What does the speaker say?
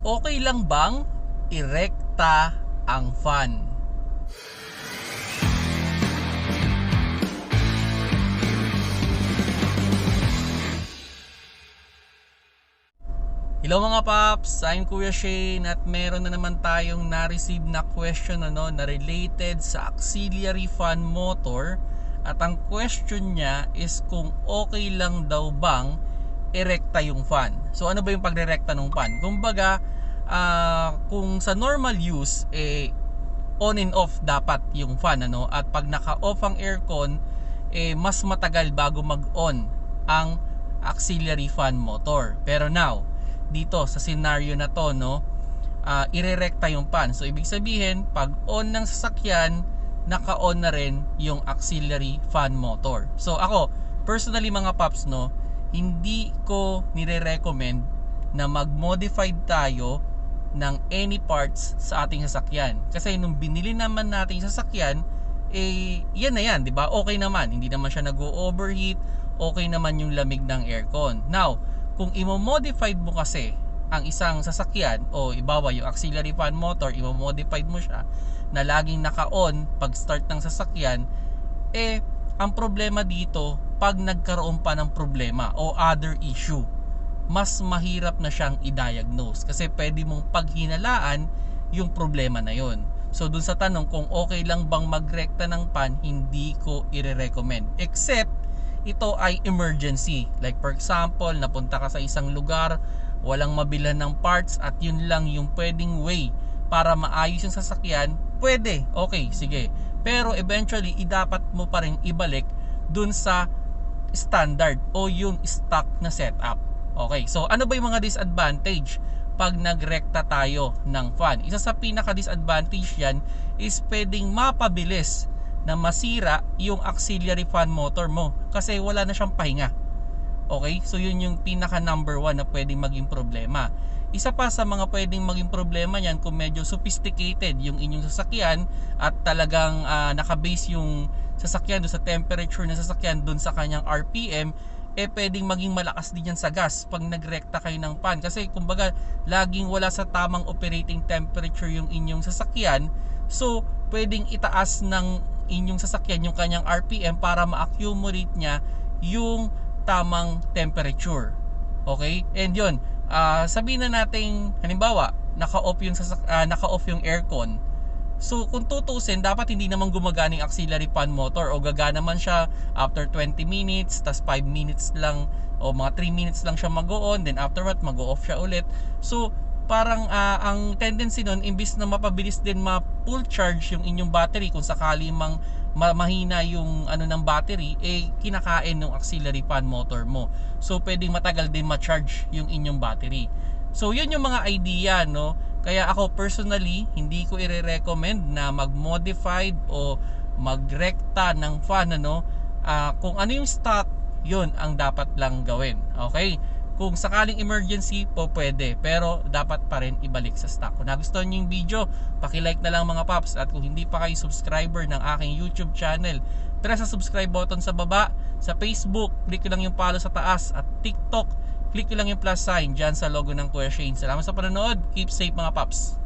Okay lang bang irekta ang fan? Hello mga paps, I'm Kuya Shane at meron na naman tayong na-receive na question ano, na related sa auxiliary fan motor at ang question niya is kung okay lang daw bang erekta yung fan. So ano ba yung pagrerekta ng fan? Kumbaga, ah, kung sa normal use eh on and off dapat yung fan ano at pag naka-off ang aircon eh mas matagal bago mag-on ang auxiliary fan motor. Pero now, dito sa scenario na to no, ah, irerekta yung fan. So ibig sabihin, pag on ng sasakyan, naka-on na rin yung auxiliary fan motor. So ako, personally mga paps no, hindi ko nire-recommend na mag-modified tayo ng any parts sa ating sasakyan. Kasi nung binili naman natin yung sasakyan, eh, yan na yan, di ba? Okay naman. Hindi naman siya nag-overheat. Okay naman yung lamig ng aircon. Now, kung imo-modified mo kasi ang isang sasakyan o ibawa yung auxiliary fan motor, imo-modified mo siya na laging naka-on pag start ng sasakyan, eh, ang problema dito, pag nagkaroon pa ng problema o other issue, mas mahirap na siyang i-diagnose kasi pwede mong paghinalaan yung problema na yon. So dun sa tanong kung okay lang bang magrekta ng pan, hindi ko i-recommend. Except ito ay emergency. Like for example, napunta ka sa isang lugar, walang mabilan ng parts at yun lang yung pwedeng way para maayos yung sasakyan, pwede. Okay, sige. Pero eventually, idapat mo pa rin ibalik dun sa standard o yung stock na setup. Okay, so ano ba yung mga disadvantage pag nagrekta tayo ng fan? Isa sa pinaka-disadvantage yan is pwedeng mapabilis na masira yung auxiliary fan motor mo kasi wala na siyang pahinga. Okay, so yun yung pinaka number one na pwedeng maging problema. Isa pa sa mga pwedeng maging problema niyan kung medyo sophisticated yung inyong sasakyan at talagang ah, nakabase yung sasakyan doon sa temperature ng sasakyan doon sa kanyang RPM eh pwedeng maging malakas din yan sa gas pag nagrekta kayo ng pan. Kasi kumbaga laging wala sa tamang operating temperature yung inyong sasakyan. So pwedeng itaas ng inyong sasakyan yung kanyang RPM para ma-accumulate niya yung tamang temperature. Okay? And yun ah, sabihin na natin halimbawa naka-off yung sasak- ah, naka-off yung aircon So kung tutusin, dapat hindi naman gumagana yung auxiliary fan motor o gagana man siya after 20 minutes, tas 5 minutes lang o mga 3 minutes lang siya mag-on, then afterward mag-off siya ulit. So parang ah, ang tendency nun, imbis na mapabilis din ma-full charge yung inyong battery kung sakali mang ma- mahina yung ano ng battery, eh kinakain ng auxiliary fan motor mo. So pwedeng matagal din ma-charge yung inyong battery. So yun yung mga idea no. Kaya ako personally hindi ko ire-recommend na mag-modified o magrekta ng fan ano. Ah, kung ano yung stock, yun ang dapat lang gawin. Okay? Kung sakaling emergency po pwede, pero dapat pa rin ibalik sa stock. Kung nagustuhan niyo yung video, paki-like na lang mga paps at kung hindi pa kayo subscriber ng aking YouTube channel, press sa subscribe button sa baba, sa Facebook, click lang yung follow sa taas at TikTok, click lang yung plus sign dyan sa logo ng Kuya Shane. Salamat sa panonood. Keep safe mga paps.